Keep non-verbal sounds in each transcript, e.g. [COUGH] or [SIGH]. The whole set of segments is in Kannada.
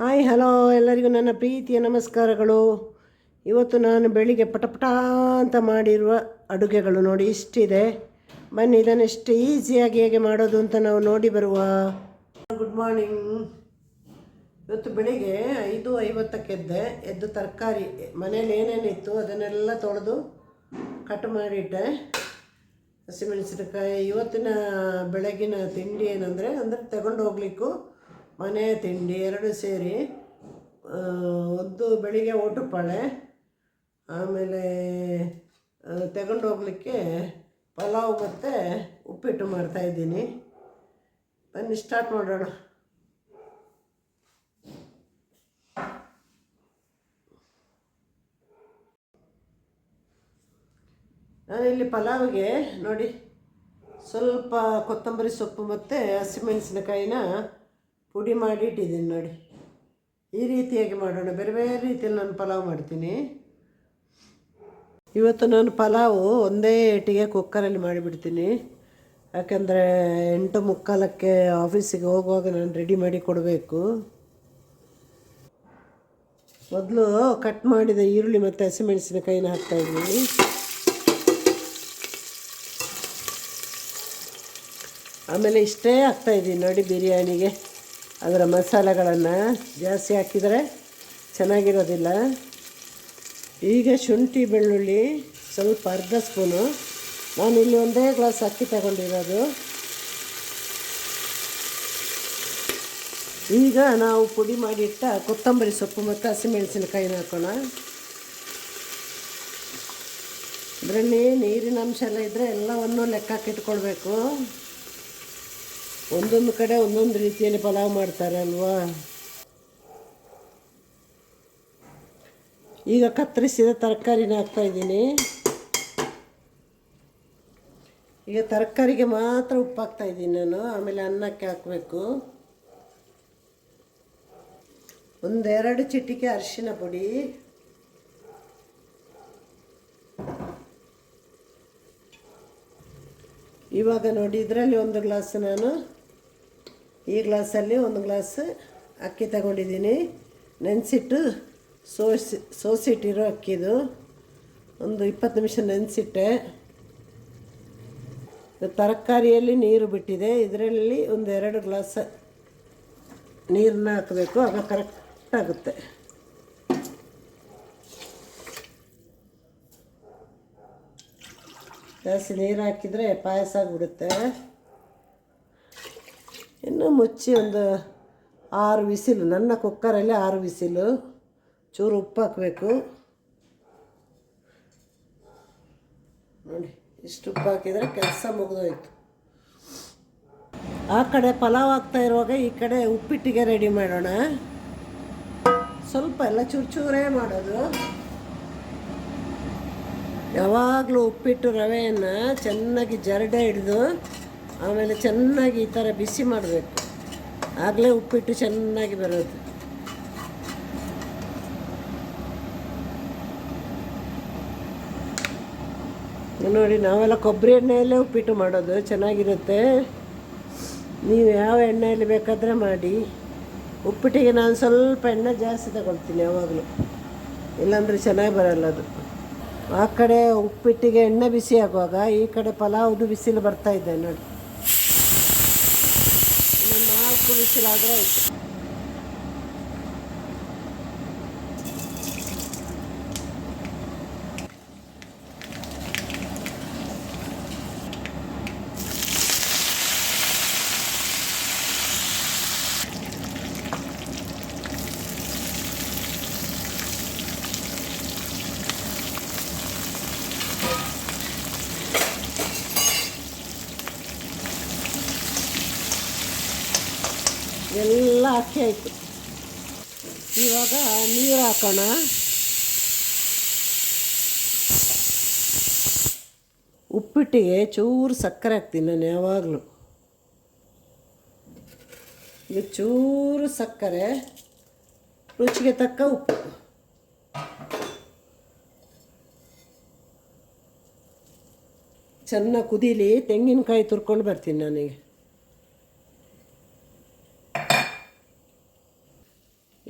ಹಾಯ್, ಹಲೋ, ಎಲ್ಲರಿಗೂ ನನ್ನ ಪ್ರೀತಿಯ ನಮಸ್ಕಾರಗಳು. ಇವತ್ತು ನಾನು ಬೆಳಿಗ್ಗೆ ಪಟಪಟ ಅಂತ ಮಾಡಿರುವ ಅಡುಗೆಗಳು ನೋಡಿ, ಇಷ್ಟಿದೆ. ಬನ್ನಿ, ಇದನ್ನು ಎಷ್ಟು ಈಸಿಯಾಗಿ ಹೇಗೆ ಮಾಡೋದು ಅಂತ ನಾವು ನೋಡಿ ಬರುವ. Good morning. ಇವತ್ತು ಬೆಳಿಗ್ಗೆ ಐದು ಐವತ್ತಕ್ಕೆ ಎದ್ದೆ. ಎದ್ದು ತರಕಾರಿ, ಮನೇಲಿ ಏನೇನಿತ್ತು ಅದನ್ನೆಲ್ಲ ತೊಳೆದು ಕಟ್ ಮಾಡಿಟ್ಟೆ. ಹಸಿಮೆಣಸಿನಕಾಯಿ, ಇವತ್ತಿನ ಬೆಳಗಿನ ತಿಂಡಿ ಏನಂದರೆ, ಅಂದರೆ ತಗೊಂಡು ಹೋಗ್ಲಿಕ್ಕೂ ಮನೆ, ತಿಂಡಿ ಎರಡು ಸೇರಿ ಒಂದು ಬೆಳಿಗ್ಗೆ ಊಟಪಾಳೆ, ಆಮೇಲೆ ತಗೊಂಡೋಗ್ಲಿಕ್ಕೆ ಪಲಾವ್ ಮತ್ತು ಉಪ್ಪಿಟ್ಟು ಮಾಡ್ತಾಯಿದ್ದೀನಿ ಬನ್ನಿ ಸ್ಟಾರ್ಟ್ ಮಾಡೋಣ. ನಾನಿಲ್ಲಿ ಪಲಾವ್ಗೆ ನೋಡಿ, ಸ್ವಲ್ಪ ಕೊತ್ತಂಬರಿ ಸೊಪ್ಪು ಮತ್ತು ಹಸಿಮೆಣಸಿನಕಾಯಿನ ಪುಡಿ ಮಾಡಿ ಇಟ್ಟಿದ್ದೀನಿ ನೋಡಿ. ಈ ರೀತಿಯಾಗಿ ಮಾಡೋಣ? ಬೇರೆ ಬೇರೆ ರೀತಿಯಲ್ಲಿ ನಾನು ಪಲಾವ್ ಮಾಡ್ತೀನಿ. ಇವತ್ತು ನಾನು ಪಲಾವು ಒಂದೇ ಏಟಿಗೆ ಕುಕ್ಕರಲ್ಲಿ ಮಾಡಿಬಿಡ್ತೀನಿ. ಯಾಕೆಂದರೆ ಎಂಟು ಮುಕ್ಕಾಲಕ್ಕೆ ಆಫೀಸಿಗೆ ಹೋಗುವಾಗ ನಾನು ರೆಡಿ ಮಾಡಿ ಕೊಡಬೇಕು. ಮೊದಲು ಕಟ್ ಮಾಡಿದ ಈರುಳ್ಳಿ ಮತ್ತು ಹಸಿಮೆಣಸಿನಕಾಯಿನ ಹಾಕ್ತಾಯಿದ್ದೀನಿ ಆಮೇಲೆ ಇಷ್ಟೇ ಹಾಕ್ತಾಯಿದ್ದೀನಿ ನೋಡಿ ಬಿರಿಯಾನಿಗೆ. ಅದರ ಮಸಾಲೆಗಳನ್ನು ಜಾಸ್ತಿ ಹಾಕಿದರೆ ಚೆನ್ನಾಗಿರೋದಿಲ್ಲ. ಈಗ ಶುಂಠಿ, ಬೆಳ್ಳುಳ್ಳಿ, ಸ್ವಲ್ಪ ಅರ್ಧ ಸ್ಪೂನು. ಇಲ್ಲಿ ಒಂದೇ ಗ್ಲಾಸ್ ಅಕ್ಕಿ ತಗೊಂಡಿರೋದು. ಈಗ ನಾವು ಪುಡಿ ಮಾಡಿಟ್ಟ ಕೊತ್ತಂಬರಿ ಸೊಪ್ಪು ಮತ್ತು ಹಸಿಮೆಣಸಿನಕಾಯಿನ ಹಾಕೋಣ. ಅದರಲ್ಲಿ ನೀರಿನ ಅಂಶ ಎಲ್ಲ ಇದ್ದರೆ ಎಲ್ಲವನ್ನು ಲೆಕ್ಕಕ್ಕಿಟ್ಕೊಳ್ಬೇಕು ಒಂದೊಂದು ಕಡೆ ಒಂದೊಂದು ರೀತಿಯಲ್ಲಿ ಪಲಾವ್ ಮಾಡ್ತಾರೆ ಅಲ್ವಾ ಈಗ ಕತ್ತರಿಸಿದ ತರಕಾರಿನ ಹಾಕ್ತಾ ಇದ್ದೀನಿ. ಈಗ ತರಕಾರಿಗೆ ಮಾತ್ರ ಉಪ್ಪು ಹಾಕ್ತಾ ಇದ್ದೀನಿ ನಾನು. ಆಮೇಲೆ ಅನ್ನಕ್ಕೆ ಹಾಕಬೇಕು. ಒಂದೆರಡು ಚಿಟಿಕೆ ಅರಿಶಿನ ಪುಡಿ. ಇವಾಗ ನೋಡಿ ಇದರಲ್ಲಿ ಒಂದು ಗ್ಲಾಸ್ ನಾನು ಈ ಗ್ಲಾಸಲ್ಲಿ ಒಂದು ಗ್ಲಾಸ್ ಅಕ್ಕಿ ತಗೊಂಡಿದ್ದೀನಿ. ನೆನೆಸಿಟ್ಟು ಸೋಸಿ, ಸೋಸಿಟ್ಟಿರೋ ಅಕ್ಕಿದು. ಒಂದು ಇಪ್ಪತ್ತು ನಿಮಿಷ ನೆನೆಸಿಟ್ಟೆ. ತರಕಾರಿಯಲ್ಲಿ ನೀರು ಬಿಟ್ಟಿದೆ. ಇದರಲ್ಲಿ ಒಂದು ಎರಡು ಗ್ಲಾಸ್ ನೀರನ್ನ ಹಾಕಬೇಕು. ಆಗ ಕರೆಕ್ಟ್ ಆಗುತ್ತೆ. ಜಾಸ್ತಿ ನೀರು ಹಾಕಿದರೆ ಪಾಯಸ ಆಗಿಬಿಡುತ್ತೆ. ಇನ್ನು ಮುಚ್ಚಿ ಒಂದು ಆರು ವಿಸಿಲು, ನನ್ನ ಕುಕ್ಕರಲ್ಲಿ ಆರು ವಿಸಿಲು, ಚೂರು ಉಪ್ಪು ಹಾಕಬೇಕು. ನೋಡಿ, ಇಷ್ಟು ಉಪ್ಪು ಹಾಕಿದರೆ ಕೆಲಸ ಮುಗಿದೋಯ್ತು. ಆ ಕಡೆ ಪಲಾವ್ ಆಗ್ತಾ ಇರುವಾಗ ಈ ಕಡೆ ಉಪ್ಪಿಟ್ಟಿಗೆ ರೆಡಿ ಮಾಡೋಣ. ಸ್ವಲ್ಪ ಎಲ್ಲ ಚೂರು ಮಾಡೋದು. ಯಾವಾಗಲೂ ಉಪ್ಪಿಟ್ಟು ರವೆಯನ್ನು ಚೆನ್ನಾಗಿ ಜರಡೆ ಹಿಡಿದು ಆಮೇಲೆ ಚೆನ್ನಾಗಿ ಈ ಥರ ಬಿಸಿ ಮಾಡಬೇಕು. ಆಗಲೇ ಉಪ್ಪಿಟ್ಟು ಚೆನ್ನಾಗಿ ಬರೋದು ನೋಡಿ, ನಾವೆಲ್ಲ ಕೊಬ್ಬರಿ ಎಣ್ಣೆಯಲ್ಲೇ ಉಪ್ಪಿಟ್ಟು ಮಾಡೋದು. ಚೆನ್ನಾಗಿರುತ್ತೆ. ನೀವು ಯಾವ ಎಣ್ಣೆಯಲ್ಲಿ ಬೇಕಾದರೆ ಮಾಡಿ. ಉಪ್ಪಿಟ್ಟಿಗೆ ನಾನು ಸ್ವಲ್ಪ ಎಣ್ಣೆ ಜಾಸ್ತಿ ತಗೊಳ್ತೀನಿ ಯಾವಾಗಲೂ. ಇಲ್ಲಾಂದರೆ ಚೆನ್ನಾಗಿ ಬರಲ್ಲ ಅದು. ಆ ಕಡೆ ಉಪ್ಪಿಟ್ಟಿಗೆ ಎಣ್ಣೆ ಬಿಸಿ ಆಗುವಾಗ, ಈ ಕಡೆ ಪಲಾವ್ದು ಬಿಸಿಲು ಬರ್ತಾ ಇದೆ ನೋಡಿ. polisi ladra itu. ಎಲ್ಲ ಆಯಿತು. ಇವಾಗ ನೀರು ಹಾಕೋಣ. ಉಪ್ಪಿಟ್ಟಿಗೆ ಚೂರು ಸಕ್ಕರೆ ಹಾಕ್ತೀನಿ ನಾನು ಯಾವಾಗಲೂ. ಇದು ಚೂರು ಸಕ್ಕರೆ, ರುಚಿಗೆ ತಕ್ಕ ಉಪ್ಪು. ಚೆನ್ನಾಗಿ ಕುದೀಲಿ, ತೆಂಗಿನಕಾಯಿ ತುರ್ಕೊಂಡು ಬರ್ತೀನಿ ನನಗೆ.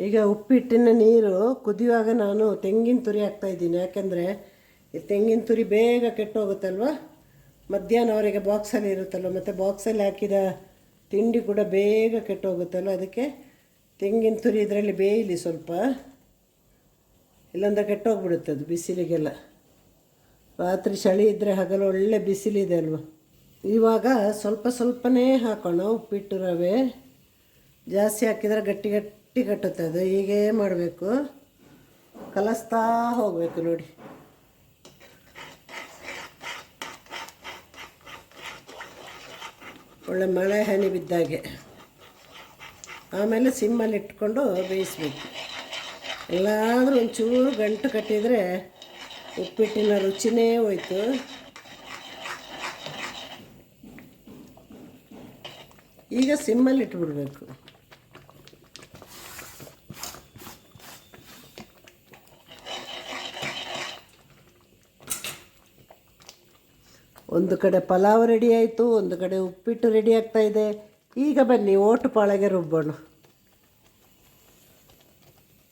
ಈಗ ಉಪ್ಪಿಟ್ಟಿನ ನೀರು ಕುದಿಯುವಾಗ ನಾನು ತೆಂಗಿನ ತುರಿ ಹಾಕ್ತಾ ಇದ್ದೀನಿ. ಯಾಕೆಂದರೆ ಈ ತೆಂಗಿನ ತುರಿ ಬೇಗ ಕೆಟ್ಟೋಗುತ್ತಲ್ವ? ಮಧ್ಯಾಹ್ನವರೆಗೆ ಬಾಕ್ಸಲ್ಲಿ ಇರುತ್ತಲ್ವ? ಮತ್ತು ಬಾಕ್ಸಲ್ಲಿ ಹಾಕಿದ ತಿಂಡಿ ಕೂಡ ಬೇಗ ಕೆಟ್ಟೋಗುತ್ತಲ್ವ? ಅದಕ್ಕೆ ತೆಂಗಿನ ತುರಿ ಇದರಲ್ಲಿ ಬೇಯಲಿ ಸ್ವಲ್ಪ. ಇಲ್ಲಾಂದ್ರೆ ಕೆಟ್ಟೋಗ್ಬಿಡುತ್ತೆ ಅದು ಬಿಸಿಲಿಗೆಲ್ಲ. ರಾತ್ರಿ ಚಳಿ ಇದ್ದರೆ ಹಗಲು ಒಳ್ಳೆ ಬಿಸಿಲಿದೆ ಅಲ್ವ? ಇವಾಗ ಸ್ವಲ್ಪ ಸ್ವಲ್ಪನೇ ಹಾಕೋಣ ಉಪ್ಪಿಟ್ಟು ರವೆ. ಜಾಸ್ತಿ ಹಾಕಿದರೆ ಗಟ್ಟಿ ಗಟ್ಟಿ ಕಟ್ಟುತ್ತೆ ಅದು. ಹೀಗೇ ಮಾಡಬೇಕು. ಕಲಸ್ತಾ ಹೋಗಬೇಕು ನೋಡಿ. ಒಳ್ಳೆ ಮಳೆ ಹನಿ ಬಿದ್ದಾಗೆ. ಆಮೇಲೆ ಸಿಮ್ಮಲ್ಲಿ ಇಟ್ಕೊಂಡು ಬೇಯಿಸ್ಬೇಕು. ಎಲ್ಲಾದರೂ ಒಂಚೂರು ಗಂಟು ಕಟ್ಟಿದರೆ ಉಪ್ಪಿಟ್ಟಿನ ರುಚಿನೇ ಹೋಯ್ತು. ಈಗ ಸಿಮ್ಮಲ್ಲಿ ಇಟ್ಬಿಡ್ಬೇಕು. ಒಂದು ಕಡೆ ಪಲಾವ್ ರೆಡಿ ಆಯಿತು, ಒಂದು ಕಡೆ ಉಪ್ಪಿಟ್ಟು ರೆಡಿ ಆಗ್ತಾ ಇದೆ. ಈಗ ಬನ್ನಿ, ಓಟು ಪಾಳಗೆ ರುಬ್ಬೋಣ.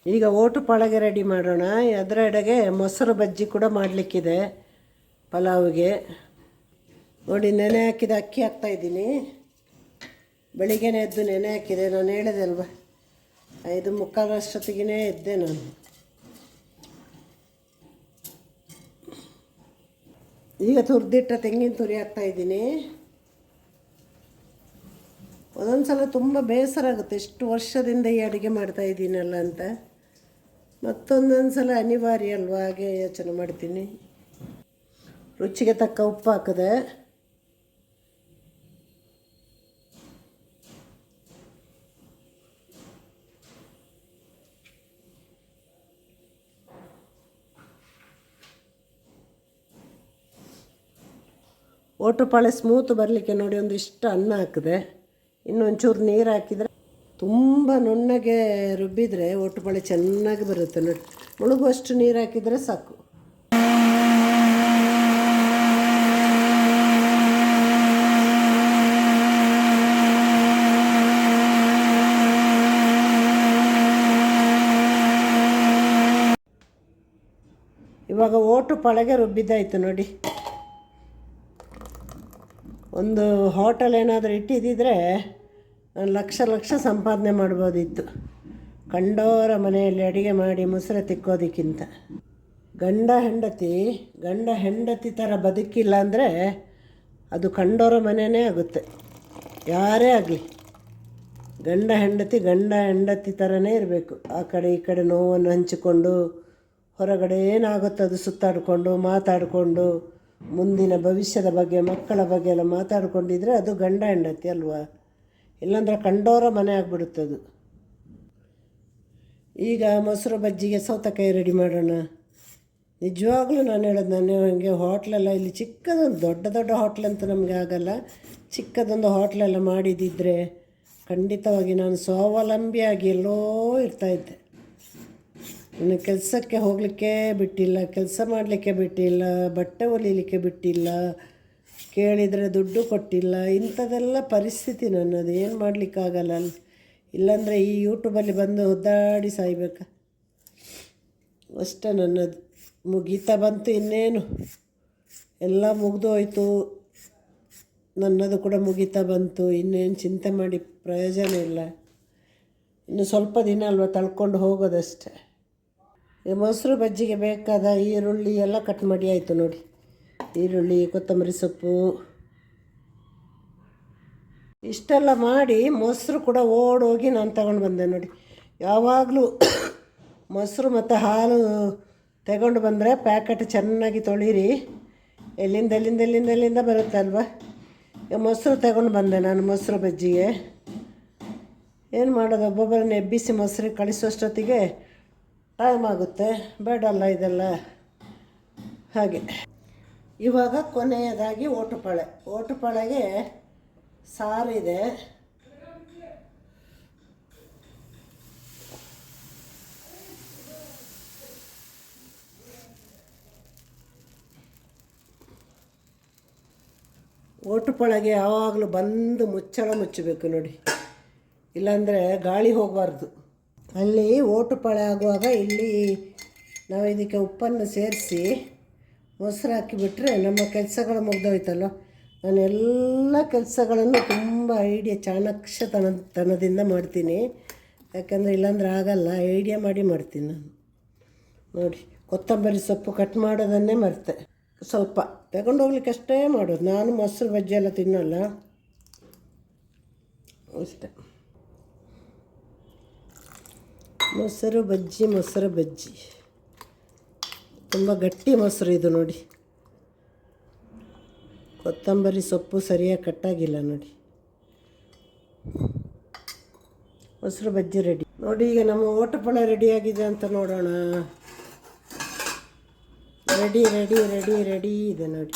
ಈಗ ಓಟು ಪಾಳಗೆ ರೆಡಿ ಮಾಡೋಣ. ಅದರ ಎಡೆಗೆ ಮೊಸರು ಬಜ್ಜಿ ಕೂಡ ಮಾಡಲಿಕ್ಕಿದೆ ಪಲಾವ್ಗೆ. ನೋಡಿ, ನೆನೆ ಹಾಕಿದ ಅಕ್ಕಿ ಹಾಕ್ತಾಯಿದ್ದೀನಿ ಬೆಳಿಗ್ಗೆನೇ ಎದ್ದು ನೆನೆ ಹಾಕಿದೆ. ನಾನು ಹೇಳಿದೆ ಅಲ್ವ, ಐದು ಮುಕ್ಕಾಲಷ್ಟೊತ್ತಿಗೆ ಎದ್ದೆ ನಾನು. ಈಗ ತುರಿದಿಟ್ಟ ತೆಂಗಿನ ತುರಿ ಹಾಕ್ತಾ ಇದ್ದೀನಿ. ಒಂದೊಂದು ಸಲ ತುಂಬ ಬೇಸರ ಆಗುತ್ತೆ. ಎಷ್ಟು ವರ್ಷದಿಂದ ಈ ಅಡುಗೆ ಮಾಡ್ತಾ ಇದ್ದೀನಲ್ಲ ಅಂತ. ಮತ್ತೊಂದೊಂದು ಸಲ ಅನಿವಾರ್ಯ ಅಲ್ವಾ? ಹಾಗೆ ಯೋಚನೆ ಮಾಡ್ತೀನಿ. ರುಚಿಗೆ ತಕ್ಕ ಉಪ್ಪು ಹಾಕಿದೆ ಓಟುಪಾಳೆ ಸ್ಮೂತ್ ಬರಲಿಕ್ಕೆ ನೋಡಿ ಒಂದು ಇಷ್ಟು ಅನ್ನ ಹಾಕಿದೆ. ಇನ್ನೊಂಚೂರು ನೀರು ಹಾಕಿದರೆ ತುಂಬ ನುಣ್ಣಗೆ ರುಬ್ಬಿದರೆ ಓಟುಪಾಳೆ ಚೆನ್ನಾಗಿ ಬರುತ್ತೆ ನೋಡಿ. ಮುಳುಗುವಷ್ಟು ನೀರು ಹಾಕಿದರೆ ಸಾಕು. ಇವಾಗ ಓಟು ಪಳಗೆ ರುಬ್ಬಿದ್ದಾಯ್ತು ನೋಡಿ. ಒಂದು ಹೋಟೆಲ್ ಏನಾದರೂ ಇಟ್ಟಿದ್ದಿದ್ರೆ ಲಕ್ಷ ಲಕ್ಷ ಸಂಪಾದನೆ ಮಾಡ್ಬೋದಿತ್ತು. ಕಂಡೋರ ಮನೆಯಲ್ಲಿ ಅಡುಗೆ ಮಾಡಿ ಮೊಸರು ತಿಕ್ಕೋದಕ್ಕಿಂತ. ಗಂಡ ಹೆಂಡತಿ ಗಂಡ ಹೆಂಡತಿ ಥರ ಬದುಕಿಲ್ಲ ಅಂದರೆ ಅದು ಕಂಡೋರ ಮನೆಯೇ ಆಗುತ್ತೆ. ಯಾರೇ ಆಗಲಿ. ಗಂಡ ಹೆಂಡತಿ ಗಂಡ ಹೆಂಡತಿ ಥರನೇ ಇರಬೇಕು. ಆ ಕಡೆ ಈ ಕಡೆ ನೋವನ್ನು ಹಂಚಿಕೊಂಡು ಹೊರಗಡೆ ಏನಾಗುತ್ತೋ ಅದು ಸುತ್ತಾಡಿಕೊಂಡು, ಮಾತಾಡಿಕೊಂಡು ಮುಂದಿನ ಭವಿಷ್ಯದ ಬಗ್ಗೆ, ಮಕ್ಕಳ ಬಗ್ಗೆ ಎಲ್ಲ ಮಾತಾಡಿಕೊಂಡಿದ್ರೆ ಅದು ಗಂಡ ಹೆಂಡತಿ ಅಲ್ವಾ? ಇಲ್ಲಾಂದರೆ ಕಂಡೋರ ಮನೆ ಆಗಿಬಿಡುತ್ತದು. ಈಗ ಮೊಸರು ಬಜ್ಜಿಗೆ ಸೌತೆಕಾಯಿ ರೆಡಿ ಮಾಡೋಣ. ನಿಜವಾಗ್ಲೂ ನಾನು ಹೇಳೋದು ನಾನು ಹಂಗೆ ಹೋಟ್ಲೆಲ್ಲ ಇಲ್ಲಿ ಚಿಕ್ಕದೊಂದು, ದೊಡ್ಡ ದೊಡ್ಡ ಹೋಟ್ಲ್ ಅಂತ ನಮಗೆ ಆಗಲ್ಲ. ಚಿಕ್ಕದೊಂದು ಹೋಟ್ಲೆಲ್ಲ ಮಾಡಿದ್ದಿದ್ರೆ ಖಂಡಿತವಾಗಿ ನಾನು ಸ್ವಾವಲಂಬಿಯಾಗಿ ಎಲ್ಲೋ ಇರ್ತಾಯಿದ್ದೆ ಇನ್ನು ಕೆಲಸಕ್ಕೆ ಹೋಗಲಿಕ್ಕೆ ಬಿಟ್ಟಿಲ್ಲ, ಕೆಲಸ ಮಾಡಲಿಕ್ಕೆ ಬಿಟ್ಟಿಲ್ಲ, ಬಟ್ಟೆ ಹೊಲಿಲಿಕ್ಕೆ ಬಿಟ್ಟಿಲ್ಲ, ಕೇಳಿದರೆ ದುಡ್ಡು ಕೊಟ್ಟಿಲ್ಲ ಇಂಥದ್ದೆಲ್ಲ ಪರಿಸ್ಥಿತಿ ನನ್ನದು. ಏನು ಮಾಡಲಿಕ್ಕಾಗಲ್ಲ ಅಲ್ಲಿ. ಇಲ್ಲಾಂದರೆ ಈ ಯೂಟ್ಯೂಬಲ್ಲಿ ಬಂದು ಒದ್ದಾಡಿ ಸಾಯ್ಬೇಕ? ಅಷ್ಟೇ ನನ್ನದು. ಮುಗೀತಾ ಬಂತು ಇನ್ನೇನು. ಎಲ್ಲ ಮುಗಿದು ಹೋಯ್ತು ನನ್ನದು ಕೂಡ ಮುಗೀತಾ ಬಂತು. ಇನ್ನೇನು ಚಿಂತೆ ಮಾಡಿ ಪ್ರಯೋಜನ ಇಲ್ಲ. ಇನ್ನು ಸ್ವಲ್ಪ ದಿನ ಅಲ್ವಾ ತಳ್ಕೊಂಡು ಹೋಗೋದಷ್ಟೇ. ಈ ಮೊಸರು ಬಜ್ಜಿಗೆ ಬೇಕಾದ ಈರುಳ್ಳಿ ಎಲ್ಲ ಕಟ್ ಮಾಡಿ ಆಯಿತು ನೋಡಿ. ಈರುಳ್ಳಿ, ಕೊತ್ತಂಬರಿ ಸೊಪ್ಪು. ಇಷ್ಟೆಲ್ಲ ಮಾಡಿ ಮೊಸರು ಕೂಡ ಓಡೋಗಿ ನಾನು ತಗೊಂಡು ಬಂದೆ ನೋಡಿ. ಯಾವಾಗಲೂ [COUGHS] ಮೊಸರು ಮತ್ತು ಹಾಲು ತಗೊಂಡು ಬಂದರೆ ಪ್ಯಾಕೆಟ್ ಚೆನ್ನಾಗಿ ತೊಳೀರಿ. ಎಲ್ಲಿಂದ ಎಲ್ಲಿಂದ ಎಲ್ಲಿಂದ ಎಲ್ಲಿಂದ ಬರುತ್ತಲ್ವ ಈಗ ಮೊಸರು ತಗೊಂಡು ಬಂದೆ ನಾನು ಮೊಸರು ಬಜ್ಜಿಗೆ. ಏನು ಮಾಡೋದು? ಒಬ್ಬೊಬ್ಬರನ್ನ ಎಬ್ಬಿಸಿ ಮೊಸರಿಗೆ ಕಳಿಸೋಷ್ಟೊತ್ತಿಗೆ ಟೈಮ್ ಆಗುತ್ತೆ. ಬೇಡಲ್ಲ ಇದೆಲ್ಲ. ಹಾಗೆ. ಇವಾಗ ಕೊನೆಯದಾಗಿ ಓಟುಪಾಳೆ. ಓಟುಪಾಳೆಗೆ ಸಾರಿದೆ ಓಟುಪಾಳೆಗೆ ಯಾವಾಗಲೂ ಬಂದು ಮುಚ್ಚಳ ಮುಚ್ಚಬೇಕು ನೋಡಿ. ಇಲ್ಲಾಂದರೆ ಗಾಳಿ ಹೋಗಬಾರ್ದು. ಅಲ್ಲಿ ಓಟುಪಾಳೆ ಆಗುವಾಗ ಇಲ್ಲಿ ನಾವು ಇದಕ್ಕೆ ಉಪ್ಪನ್ನು ಸೇರಿಸಿ ಮೊಸರು ಹಾಕಿಬಿಟ್ರೆ ನಮ್ಮ ಕೆಲಸಗಳು ಮುಗ್ದೋಯ್ತಲ್ಲ ನಾನು ಎಲ್ಲ ಕೆಲಸಗಳನ್ನು ತುಂಬ ಐಡಿಯಾ ಚಾಣಾಕ್ಷತನ ತನದಿಂದ ಮಾಡ್ತೀನಿ. ಯಾಕಂದರೆ ಇಲ್ಲಾಂದ್ರೆ ಆಗಲ್ಲ, ಐಡಿಯಾ ಮಾಡಿ ಮಾಡ್ತೀನಿ ನಾನು. ನೋಡಿ, ಕೊತ್ತಂಬರಿ ಸೊಪ್ಪು ಕಟ್ ಮಾಡೋದನ್ನೇ ಮರ್ತೆ. ಸ್ವಲ್ಪ ತಗೊಂಡೋಗ್ಲಿಕ್ಕೆ ಅಷ್ಟೇ ಮಾಡೋದು. ನಾನು ಮೊಸರು ಬಜ್ಜಿ ಎಲ್ಲ ತಿನ್ನಲ್ಲ. ಅಷ್ಟೆ. ಮೊಸರು ಬಜ್ಜಿ ಮೊಸರು ಬಜ್ಜಿ. ತುಂಬ ಗಟ್ಟಿ ಮೊಸರು ಇದು ನೋಡಿ. ಕೊತ್ತಂಬರಿ ಸೊಪ್ಪು ಸರಿಯಾಗಿ ಕಟ್ಟಾಗಿಲ್ಲ ನೋಡಿ. ಮೊಸರು ಬಜ್ಜಿ ರೆಡಿ ನೋಡಿ ಈಗ ನಮ್ಮ ಓಟಪಳ ರೆಡಿ ಆಗಿದೆ ಅಂತ ನೋಡೋಣ. ರೆಡಿ ರೆಡಿ ರೆಡಿ ರೆಡಿ ಇದೆ ನೋಡಿ.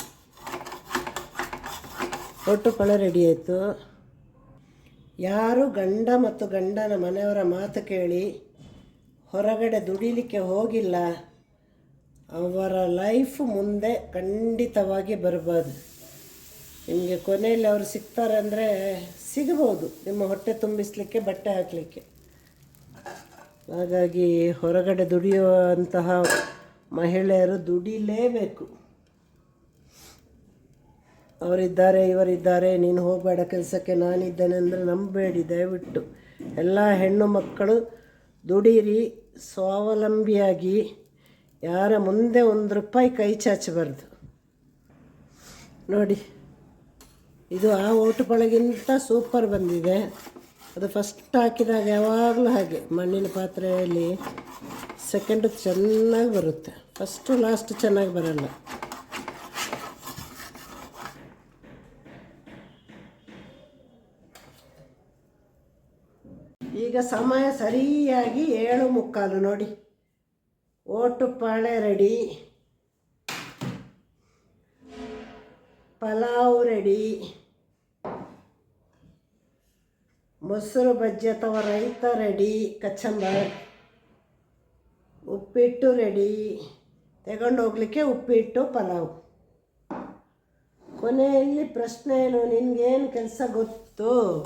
ಓಟುಪಳ ರೆಡಿ ಆಯಿತು. ಯಾರು ಗಂಡ ಮತ್ತು ಗಂಡನ ಮನೆಯವರ ಮಾತು ಕೇಳಿ ಹೊರಗಡೆ ದುಡಿಲಿಕ್ಕೆ ಹೋಗಿಲ್ಲ. ಅವರ ಲೈಫ್ ಮುಂದೆ ಖಂಡಿತವಾಗಿ ಬರಬಾರ್ದು ನಿಮಗೆ ಕೊನೆಯಲ್ಲಿ ಅವರು ಸಿಗ್ತಾರೆ ಅಂದರೆ ಸಿಗ್ಬೋದು. ನಿಮ್ಮ ಹೊಟ್ಟೆ ತುಂಬಿಸಲಿಕ್ಕೆ, ಬಟ್ಟೆ ಹಾಕಲಿಕ್ಕೆ. ಹಾಗಾಗಿ ಹೊರಗಡೆ ದುಡಿಯುವಂತಹ ಮಹಿಳೆಯರು ದುಡಿಲೇಬೇಕು. ಅವರಿದ್ದಾರೆ, ಇವರಿದ್ದಾರೆ, ನೀನು ಹೋಗಬೇಡ, ಕೆಲಸಕ್ಕೆ ನಾನಿದ್ದೇನೆ ಅಂದರೆ ನಂಬಬೇಡಿ ದಯವಿಟ್ಟು. ಎಲ್ಲ ಹೆಣ್ಣು ಮಕ್ಕಳು ದುಡೀರಿ. ಸ್ವಾವಲಂಬಿಯಾಗಿ ಯಾರ ಮುಂದೆ ಒಂದು ರೂಪಾಯಿ ಕೈ ಚಾಚಬಾರ್ದು. ನೋಡಿ, ಇದು ಆ ಓಟುಪಳಗಿಂತ ಸೂಪರ್ ಬಂದಿದೆ. ಅದು ಫಸ್ಟ್ ಹಾಕಿದಾಗ ಯಾವಾಗಲೂ ಹಾಗೆ, ಮಣ್ಣಿನ ಪಾತ್ರೆಯಲ್ಲಿ ಸೆಕೆಂಡು ಚೆನ್ನಾಗಿ ಬರುತ್ತೆ. ಫಸ್ಟು ಲಾಸ್ಟ್ ಚೆನ್ನಾಗಿ ಬರಲ್ಲ. ಈಗ ಸಮಯ ಸರಿಯಾಗಿ ಏಳು ಮುಕ್ಕಾಲು ನೋಡಿ. ಓಟು ಪಾಳೆ ರೆಡಿ. ಪಲಾವ್ ರೆಡಿ. ಮೊಸರು ಬಜ್ಜಿ ಅಥವಾ ರೈತ ರೆಡಿ. ಕಚ್ಚಂಬರ್. ಉಪ್ಪಿಟ್ಟು ರೆಡಿ. ಹೋಗ್ಲಿಕ್ಕೆ ಉಪ್ಪಿಟ್ಟು, ಪಲಾವ್. ಕೊನೆಯಲ್ಲಿ ಪ್ರಶ್ನೆ ಏನು? ನಿನಗೇನು ಕೆಲಸ ಗೊತ್ತು?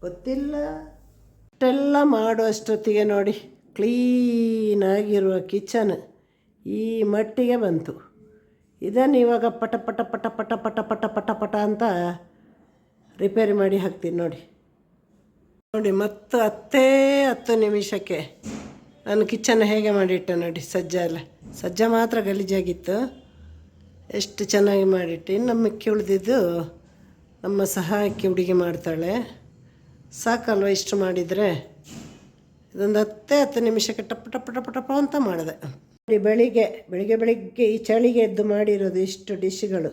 ಗೊತ್ತಿಲ್ಲ? ಇಷ್ಟೆಲ್ಲ ಮಾಡುವಷ್ಟೊತ್ತಿಗೆ ನೋಡಿ ಕ್ಲೀನಾಗಿರುವ ಕಿಚನ್ ಈ ಮಟ್ಟಿಗೆ ಬಂತು. ಇದನ್ನು ಇವಾಗ ಪಟ ಪಟ ಪಟ ಪಟ ಪಟ ಪಟ ಪಟ ಪಟ ಅಂತ ರಿಪೇರಿ ಮಾಡಿ ಹಾಕ್ತೀನಿ ನೋಡಿ. ನೋಡಿ, ಮತ್ತು ಹತ್ತೇ ಹತ್ತು ನಿಮಿಷಕ್ಕೆ ನಾನು ಕಿಚನ್ ಹೇಗೆ ಮಾಡಿಟ್ಟೆ ನೋಡಿ, ಸಜ್ಜ ಎಲ್ಲ. ಸಜ್ಜ ಮಾತ್ರ ಗಲೀಜಾಗಿತ್ತು. ಎಷ್ಟು ಚೆನ್ನಾಗಿ ಮಾಡಿಟ್ಟು. ಇನ್ನು ಮಿಕ್ಕಿ ಉಳಿದಿದ್ದು ನಮ್ಮ ಸಹಾಯಕ್ಕೆ ಹುಡುಗಿ ಮಾಡ್ತಾಳೆ. ಸಾಕಲ್ವ ಇಷ್ಟು ಮಾಡಿದರೆ? ಇದೊಂದು ಹತ್ತೇ ಹತ್ತು ನಿಮಿಷಕ್ಕೆ ಟಪ್ ಟಪ್ ಟಪ್ ಟಪ್ ಅಂತ ಮಾಡಿದೆ. ನೋಡಿ ಬೆಳಿಗ್ಗೆ ಬೆಳಿಗ್ಗೆ ಬೆಳಿಗ್ಗೆ ಈ ಚಳಿಗೆ ಎದ್ದು ಮಾಡಿರೋದು ಇಷ್ಟು ಡಿಶ್ಗಳು.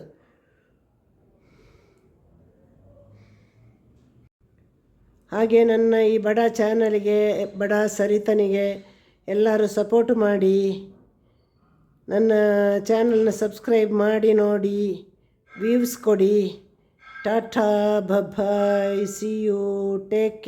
ಹಾಗೆ ನನ್ನ ಈ ಬಡ ಚಾನಲ್ಗೆ, ಬಡ ಸರಿತನಿಗೆ ಎಲ್ಲರೂ ಸಪೋರ್ಟ್ ಮಾಡಿ, ನನ್ನ ಚಾನಲ್ನ ಸಬ್ಸ್ಕ್ರೈಬ್ ಮಾಡಿ ನೋಡಿ ವ್ಯೂವ್ಸ್ ಕೊಡಿ. ટાટા ભભાઈ સી યુ ટેક